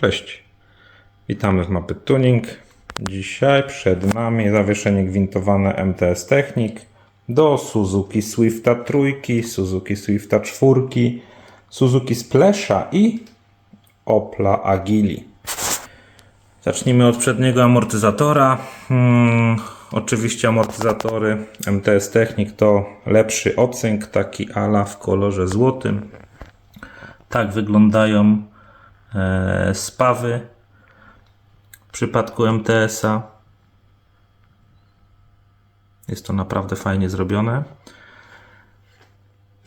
Cześć. Witamy w Mapy Tuning. Dzisiaj przed nami zawieszenie gwintowane MTS Technik do Suzuki Swifta trójki, Suzuki Swifta czwórki, Suzuki Splasha i Opla Agili. Zacznijmy od przedniego amortyzatora. Hmm, oczywiście amortyzatory MTS Technik to lepszy ocynk, taki ala w kolorze złotym. Tak wyglądają spawy w przypadku MTS-a. Jest to naprawdę fajnie zrobione.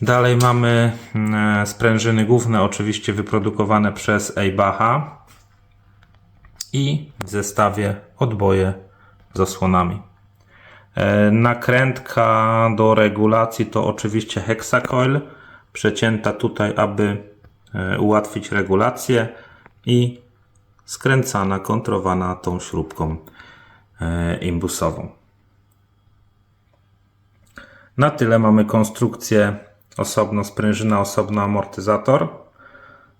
Dalej mamy mm, sprężyny główne, oczywiście wyprodukowane przez Eibacha i w zestawie odboje z osłonami. E, Nakrętka do regulacji to oczywiście hexacoil, przecięta tutaj, aby e, ułatwić regulację i skręcana, kontrowana tą śrubką e, imbusową. Na tyle mamy konstrukcję osobno sprężyna, osobno amortyzator.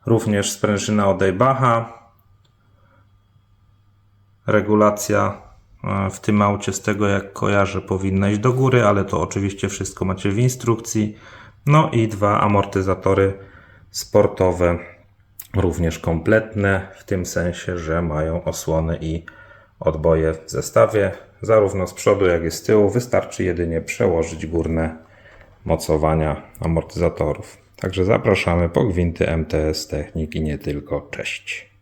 Również sprężyna od Eibacha. Regulacja e, w tym aucie z tego jak kojarzę powinna iść do góry, ale to oczywiście wszystko macie w instrukcji. No i dwa amortyzatory sportowe, również kompletne, w tym sensie, że mają osłony i odboje w zestawie, zarówno z przodu jak i z tyłu. Wystarczy jedynie przełożyć górne mocowania amortyzatorów. Także zapraszamy po gwinty MTS Technik i nie tylko. Cześć.